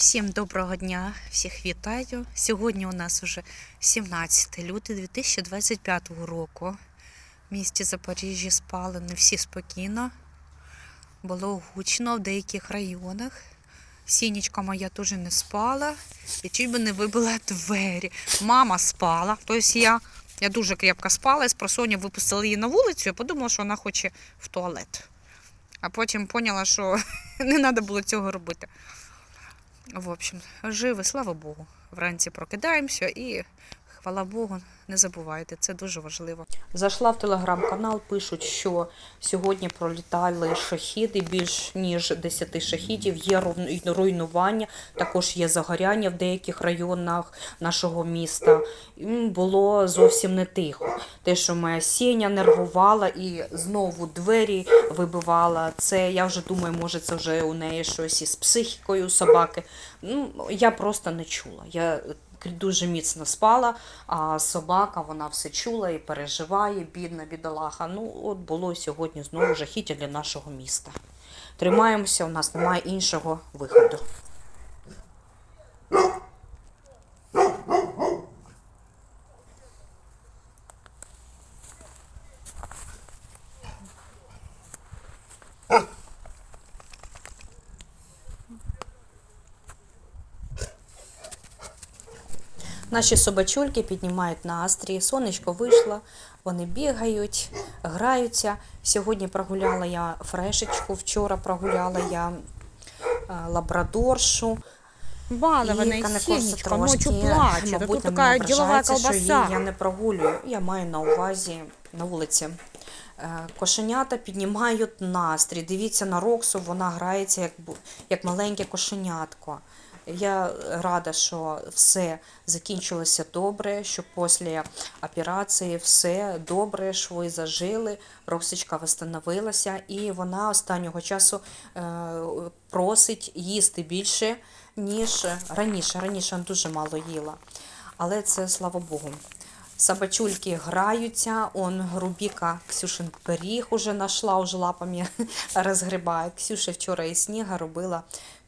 Всім доброго дня, всіх вітаю. Сьогодні у нас уже 17 лютого 2025 року. В місті Запоріжжя спали не всі спокійно. Було гучно в деяких районах. Сінічка моя теж не спала і чуть би не вибила двері. Мама спала, тобто я, я дуже крепко спала, і з просоння випустила її на вулицю і подумала, що вона хоче в туалет. А потім поняла, що не треба було цього робити. В общем, живі, слава Богу. Вранці прокидаємося і, хвала Богу, не забувайте, це дуже важливо. Зайшла в телеграм-канал, пишуть, що сьогодні пролітали шахіди, більш ніж 10 шахідів, є руйнування, також є загоряння в деяких районах нашого міста. Було зовсім не тихо. Те, що моя сіня нервувала і знову двері вибивала. Це я вже думаю, може, це вже у неї щось із психікою собаки. Ну, я просто не чула. Я дуже міцно спала, а собака вона все чула і переживає, бідна бідолаха. Ну, от було сьогодні знову жахіття для нашого міста. Тримаємося, у нас немає іншого виходу. Наші собачульки піднімають настрій, сонечко вийшло, вони бігають, граються. Сьогодні прогуляла я фрешечку, вчора прогуляла я е, лабрадоршу. Балована І и Канекоса Сенечка ночью плачет. А мабуть, тут мене деловая ображається, що її я не прогулюю. Я маю на увазі на вулиці. Е, Кошенята піднімають настрій. Дивіться на Роксу, вона грається як, як маленьке кошенятко. Я рада, що все закінчилося добре, що після операції все добре, шви зажили, Роксичка встановилася, і вона останнього часу е, просить їсти більше, ніж раніше. Раніше дуже мало їла. Але це слава Богу. Собачульки граються, он Рубіка Ксюшин пиріг уже нашла, уже лапами розгрібає. Ксюша вчора із сніга робила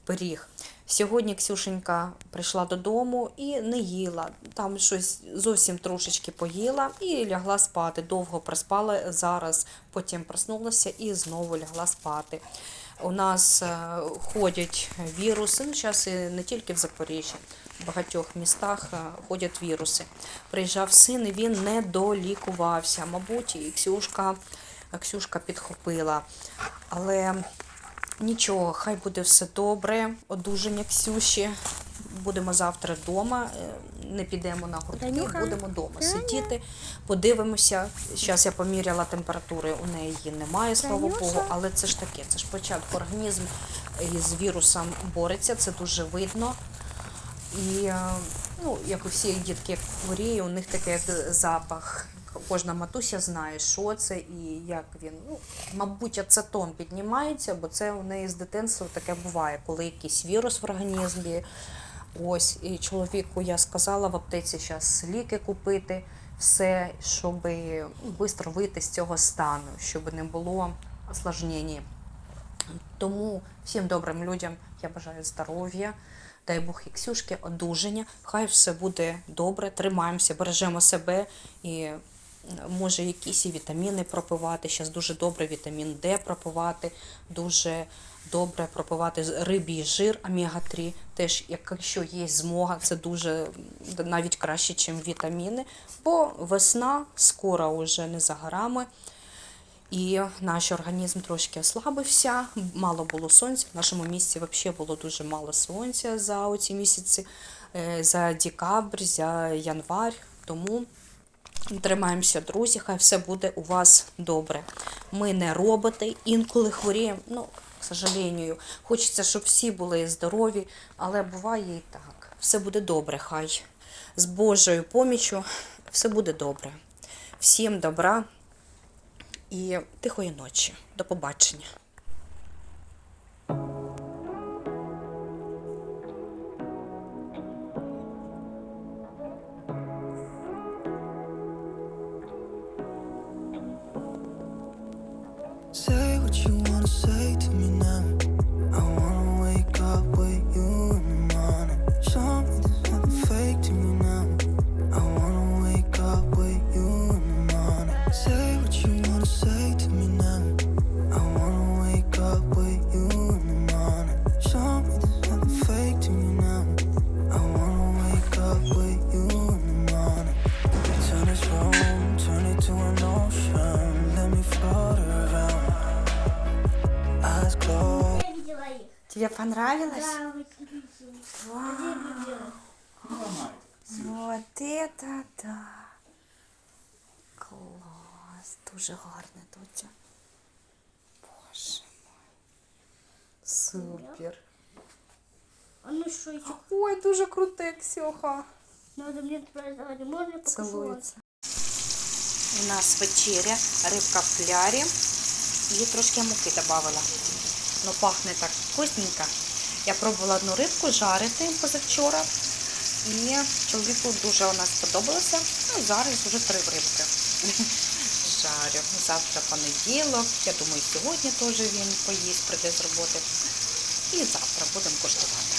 пиріг. Сьогодні Ксюшенька прийшла додому і не їла. Там щось зовсім трошечки поїла і лягла спати. Довго проспала зараз, потім проснулася і знову лягла спати. У нас е, ходять віруси, ну зараз і не тільки в Запоріжжі, в багатьох містах е, ходять віруси. Приїжджав син, і він не долікувався. Мабуть, і Ксюшка, Ксюшка підхопила. Але нічого, хай буде все добре. Одужання Ксюші. Будемо завтра вдома, е, не підемо на гуртки, будемо вдома сидіти, подивимося. Зараз я поміряла температури, у неї її немає, слава Богу, але це ж таке, це ж початку організм із вірусом бореться, це дуже видно. І е, ну, як у всіх дітки, як хворіє, у них такий запах. Кожна матуся знає, що це і як він. Ну, мабуть, ацетон піднімається, бо це у неї з дитинства таке буває, коли якийсь вірус в організмі. Ось, і чоловіку я сказала в аптеці зараз ліки купити, все, щоб швидко вийти з цього стану, щоб не було осложнень. Тому всім добрим людям я бажаю здоров'я. Дай Бог і Ксюшки, одужання. Хай все буде добре, тримаємося, бережемо себе і може якісь і вітаміни пропивати. Зараз дуже добре вітамін Д пропивати, дуже добре пропивати рибій жир омега-3. Теж, якщо є змога, це дуже навіть краще, ніж вітаміни. Бо весна скоро вже не за горами. І наш організм трошки ослабився, мало було сонця. В нашому місті взагалі було дуже мало сонця за оці місяці, е, за декабрь, за январь. Тому тримаємося, друзі, хай все буде у вас добре. Ми не роботи, інколи хворіємо. Ну, к сожалению, хочеться, щоб всі були здорові, але буває і так. Все буде добре, хай. З Божою поміччю все буде добре. Всім добра і тихої ночі. До побачення. Say what you wanna say to me now. I wanna wake up with you in the morning. Show me this fake to me now. I wanna wake up with you in the morning. Понравилось? Да, очень. Вау. Вот это да. Клас. Дуже гарне доця. Боже мой. Супер. А ну что еще? Ой, дуже круте, Ксюха. Надо мне продавать. Можно я? Цілується. У нас вечеря, рибка в флярі. І трошки муки додавала. Ну, пахне так вкусненько. Я пробувала одну рибку жарити позавчора. І чоловіку дуже вона сподобалася. Ну, зараз вже три рибки. Жарю. Завтра понеділок. Я думаю, сьогодні теж він поїсть, прийде з роботи. І завтра будемо коштувати.